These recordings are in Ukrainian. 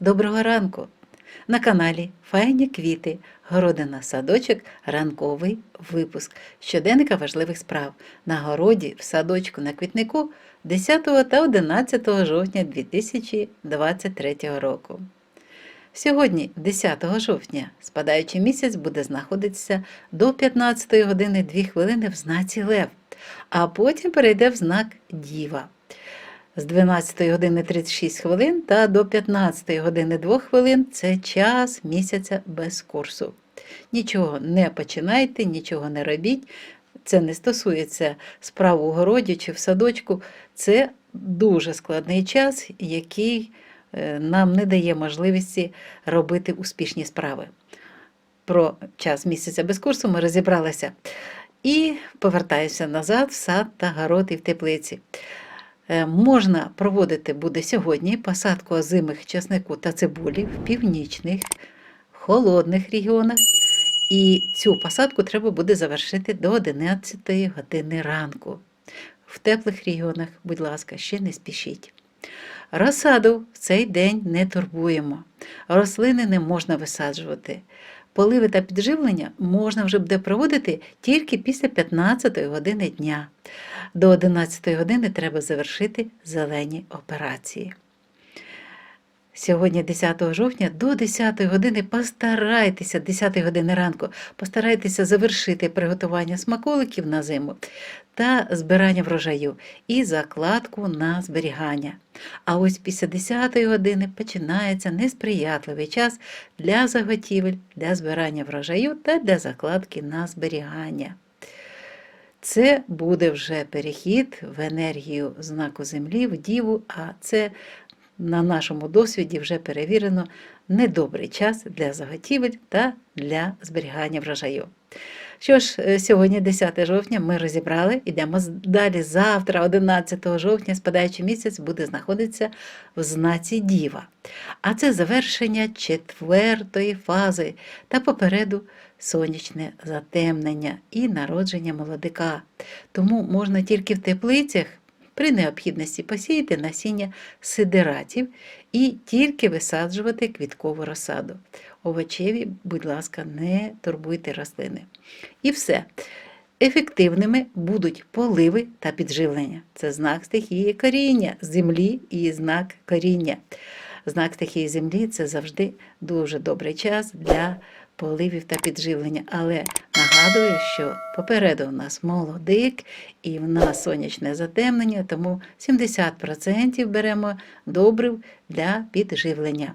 Доброго ранку! На каналі Файні квіти, городина садочок, ранковий випуск щоденника важливих справ на городі, в садочку на квітнику 10 та 11 жовтня 2023 року. Сьогодні, 10 жовтня, спадаючий місяць буде знаходитися до 15 години 2 хвилини в знаці Лев, а потім перейде в знак Діва з 12 години 36 хвилин та до 15 години 2 хвилин це час місяця без курсу. Нічого не починайте, нічого не робіть. Це не стосується справ у городі чи в садочку. Це дуже складний час, який е, нам не дає можливості робити успішні справи. Про час місяця без курсу ми розібралися. І повертаюся назад в сад та город і в теплиці. Е, Можна проводити буде сьогодні посадку озимих часнику та цибулі в північних, холодних регіонах. І цю посадку треба буде завершити до 11 години ранку. В теплих регіонах, будь ласка, ще не спішіть. Розсаду в цей день не турбуємо. Рослини не можна висаджувати. Поливи та підживлення можна вже буде проводити тільки після 15 години дня. До 11 години треба завершити зелені операції. Сьогодні, 10 жовтня, до 10 години постарайтеся, 10 години ранку, постарайтеся завершити приготування смаколиків на зиму та збирання врожаю і закладку на зберігання. А ось після 10 години починається несприятливий час для заготівель, для збирання врожаю та для закладки на зберігання. Це буде вже перехід в енергію знаку Землі, в Діву, а це на нашому досвіді вже перевірено недобрий час для заготівель та для зберігання врожаю. Що ж, е, сьогодні, 10 жовтня, ми розібрали, ідемо далі. Завтра, 11 жовтня, спадаючий місяць, буде знаходитися в знаці Діва. А це завершення четвертої фази та попереду сонячне затемнення і народження молодика. Тому можна тільки в теплицях при необхідності посіяти насіння сидератів і тільки висаджувати квіткову розсаду. Овочеві, будь ласка, не турбуйте рослини. І все. Ефективними будуть поливи та підживлення. Це знак стихії коріння землі і знак коріння. Знак стихії землі це завжди дуже добрий час для поливів та підживлення. Але нагадую, що попереду у нас молодик і в нас сонячне затемнення, тому 70% беремо добрив для підживлення.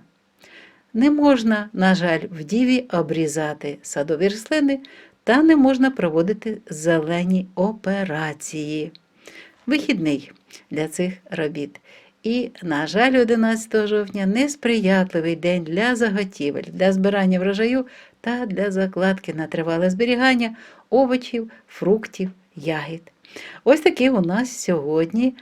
Не можна, на жаль, в діві обрізати садові рослини та не можна проводити зелені операції. Вихідний для цих робіт. І, на жаль, 11 жовтня несприятливий день для заготівель, для збирання врожаю та для закладки на тривале зберігання овочів, фруктів, ягід. Ось такий у нас сьогодні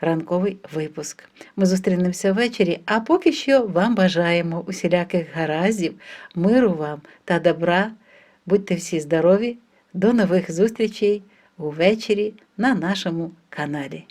ранковий випуск. Ми зустрінемося ввечері, а поки що вам бажаємо усіляких гараздів, миру вам та добра. Будьте всі здорові, до нових зустрічей увечері на нашому каналі.